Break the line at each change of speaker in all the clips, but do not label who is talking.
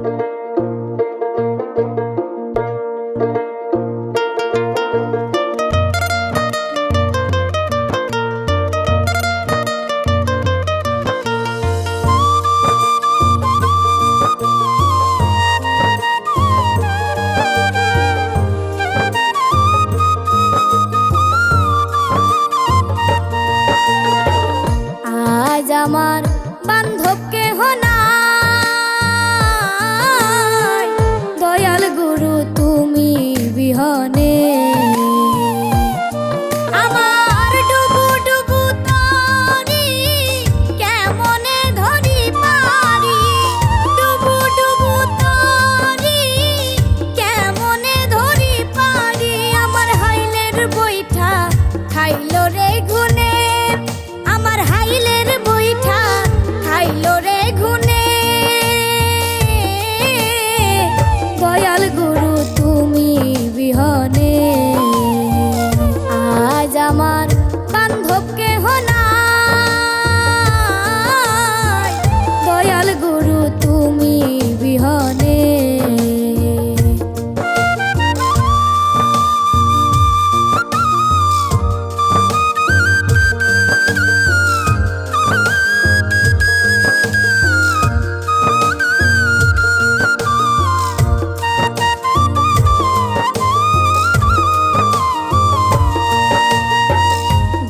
thank you ঘুনে আমার হাইলের বৈঠা হাইলোরে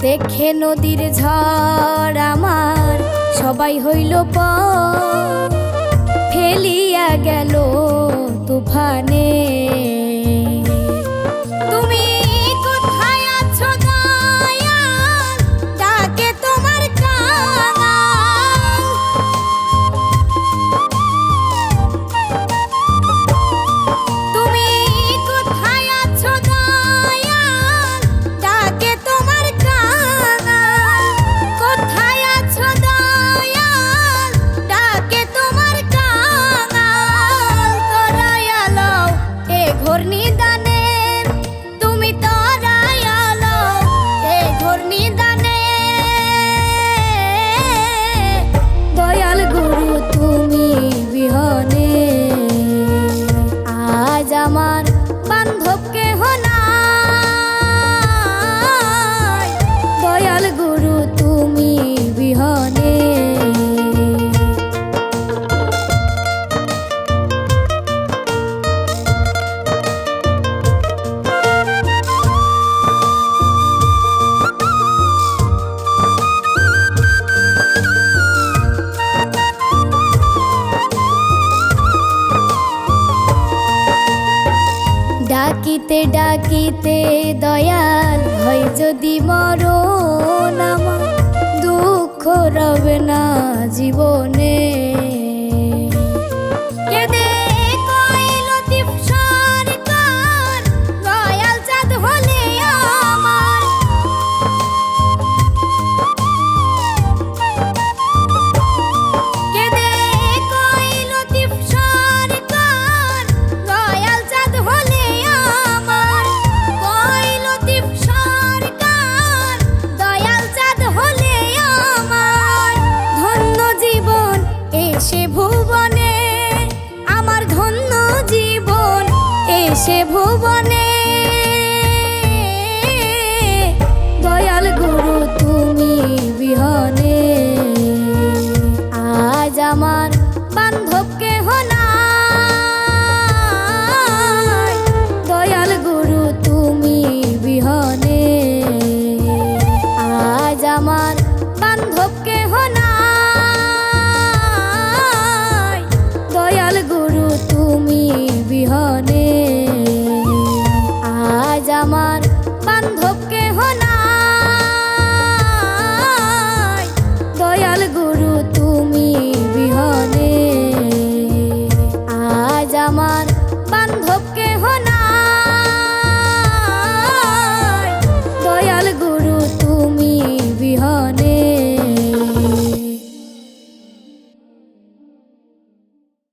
দেখে নদীর ঝড় আমার সবাই হইল প ফেলিয়া গেল তুফানে। ডাকিতে ডাকিতে দয়াল হয় যদি মরণ আমার দুঃখ রবে না জীবন ভুবনে। দয়াল গুরু, তুমি বিহনে। আজ আমার বান্ধব কেহ না দয়াল গুরু, তুমি বিহনে। আজ আমার বান্ধব